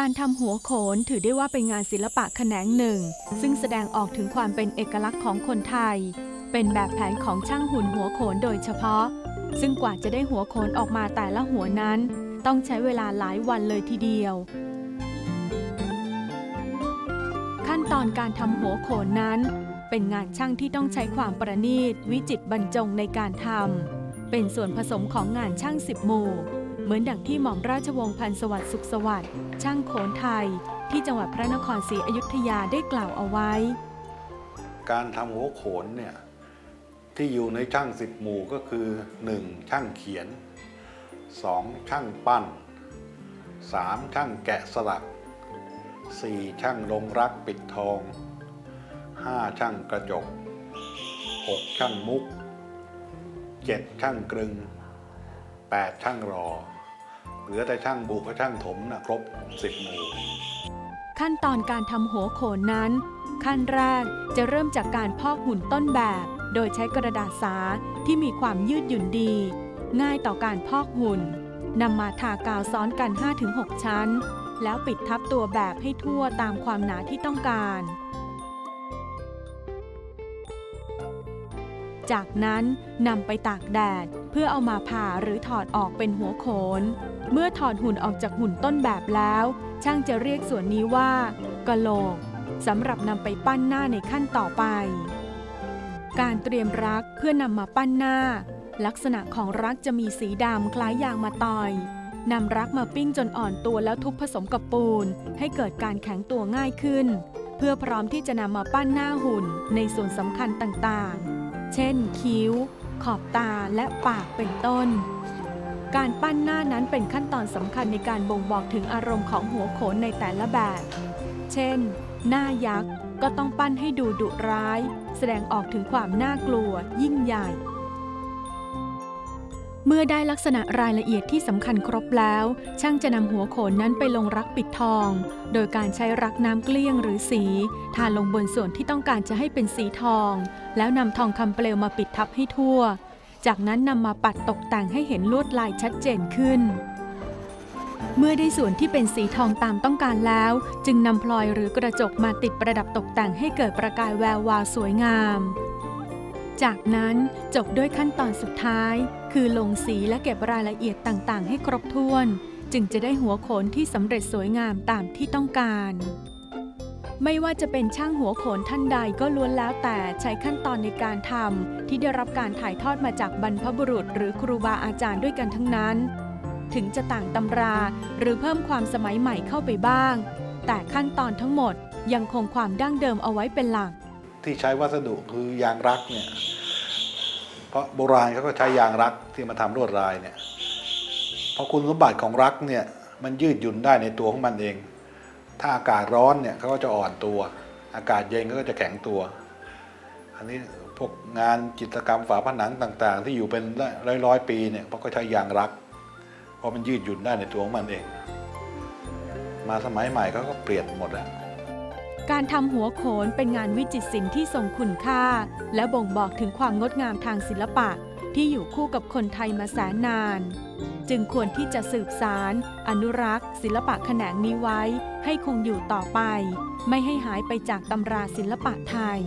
การทำหัวโขนถือได้ว่าเป็นงานศิลปะแขนงหนึ่ง ซึ่งแสดงออกถึงความเป็นเอกลักษณ์ของคนไทย เป็นแบบแผนของช่างหุ่นหัวโขนโดยเฉพาะ ซึ่งกว่าจะได้หัวโขนออกมาแต่ละหัวนั้น ต้องใช้เวลาหลายวันเลยทีเดียว ขั้นตอนการทำหัวโขนนั้น เป็นงานช่างที่ต้องใช้ความประณีตวิจิตบรรจงในการทำเป็นส่วนผสมของงานช่างสิบหมู่ เหมือนดังที่หม่อมราชวงศ์พันธ์สวัสดิ์สุขสวัสดิ์ช่างโขนไทย ที่จังหวัดพระนครศรีอยุธยาได้กล่าวเอาไว้ การทำหัวโขนเนี่ยที่อยู่ในช่างสิบหมู่ก็คือ 1. ช่างเขียน 2. ช่างปั้น 3. ช่างแกะสลัก 4. ช่างลงรักปิดทอง 5. ช่างกระจก 6. ช่างมุก 7. ช่างกรึง 8. ช่างรอ ลือแต่ช่างบุกช่างถมนะครบสิบหมู่ ขั้นตอนการทำหัวโขนนั้น ขั้นแรกจะเริ่มจากการพอกหุ่นต้นแบบ โดยใช้กระดาษสาที่มีความยืดหยุ่นดี ง่ายต่อการพอกหุ่นนำมาทากาวซ้อนกัน 5-6 ชั้น แล้วปิดทับตัวแบบให้ทั่วตามความหนาที่ต้องการ จากนั้นนำไปตากแดดเพื่อเอามาผ่าหรือถอดออกเป็นหัวโขน เมื่อถอดหุ่นออกจากหุ่นต้นแบบแล้ว ช่างจะเรียกส่วนนี้ว่ากะโหลกสำหรับนำไปปั้นหน้าในขั้นต่อไป การเตรียมรักเพื่อนำมาปั้นหน้า ลักษณะของรักจะมีสีดำคล้ายยางมาตอยนำรักมาปิ้งจนอ่อนตัวแล้วทุบผสมกับปูน ให้เกิดการแข็งตัวง่ายขึ้น เพื่อพร้อมที่จะนำมาปั้นหน้าหุ่นในส่วนสำคัญต่างๆ เช่น คิ้ว ขอบตาและปากเป็นต้น การปั้นหน้านั้นเป็นขั้นตอนสำคัญในการบ่งบอกถึงอารมณ์ของหัวโขนในแต่ละแบบ เช่น หน้ายักษ์ก็ต้องปั้นให้ดูดุร้าย แสดงออกถึงความน่ากลัวยิ่งใหญ่ เมื่อได้ลักษณะรายละเอียดที่สำคัญครบแล้ว ช่างจะนำหัวโขนนั้นไปลงรักปิดทอง โดยการใช้รักน้ำเกลี้ยงหรือสี ทาลงบนส่วนที่ต้องการจะให้เป็นสีทอง แล้วนำทองคำเปลวมาปิดทับให้ทั่ว จากนั้นนำมาปัดตกแต่งให้เห็นลวดลายชัดเจนขึ้น เมื่อได้ส่วนที่เป็นสีทองตามต้องการแล้ว จึงนำพลอยหรือกระจกมาติดประดับตกแต่งให้เกิดประกายแวววาวสวยงาม จากนั้นจบด้วยขั้นตอนสุดท้าย คือลงสีและเก็บรายละเอียดต่างๆ ให้ครบถ้วน จึงจะได้หัวโขนที่สำเร็จสวยงามตามที่ต้องการ ไม่ว่าจะเป็นช่างหัวโขนท่านใดก็ล้วนแล้วแต่ใช้ขั้นตอนในการทำที่ได้รับการถ่ายทอดมาจากบรรพบุรุษ หรือครูบาอาจารย์ด้วยกันทั้งนั้น ถึงจะต่างตำราหรือเพิ่มความสมัยใหม่เข้าไปบ้าง แต่ขั้นตอนทั้งหมดยังคงความดั้งเดิมเอาไว้เป็นหลัก ที่ใช้วัสดุคือยางรักเนี่ย เพราะโบราณเขาก็ใช้ยางรักที่มาทำลวดลายเนี่ยเพราะคุณสมบัติของรักเนี่ยมันยืดหยุ่นได้ในตัวของมันเอง ถ้าอากาศร้อนเนี่ยเขาก็จะอ่อนตัว อากาศเย็นเขาก็จะแข็งตัว อันนี้พวกงานจิตรกรรมฝาผนังต่างๆ ที่อยู่เป็นร้อยร้อยๆปีเนี่ยเพราะก็ใช้ยางรัก เพราะมันยืดหยุ่นได้ในตัวของมันเอง มาสมัยใหม่เขาก็เปลี่ยนหมดแล้ว การทำหัวโขนเป็นงานวิจิตรศิลป์ที่ทรงคุณค่า และบ่งบอกถึงความงดงามทางศิลปะที่อยู่คู่กับคนไทยมาแสนนาน จึงควรที่จะสืบสาร อนุรักษ์ ศิลปะแขนงนี้ไว้ ให้คงอยู่ต่อไป ไม่ให้หายไปจากตำราศิลปะไทย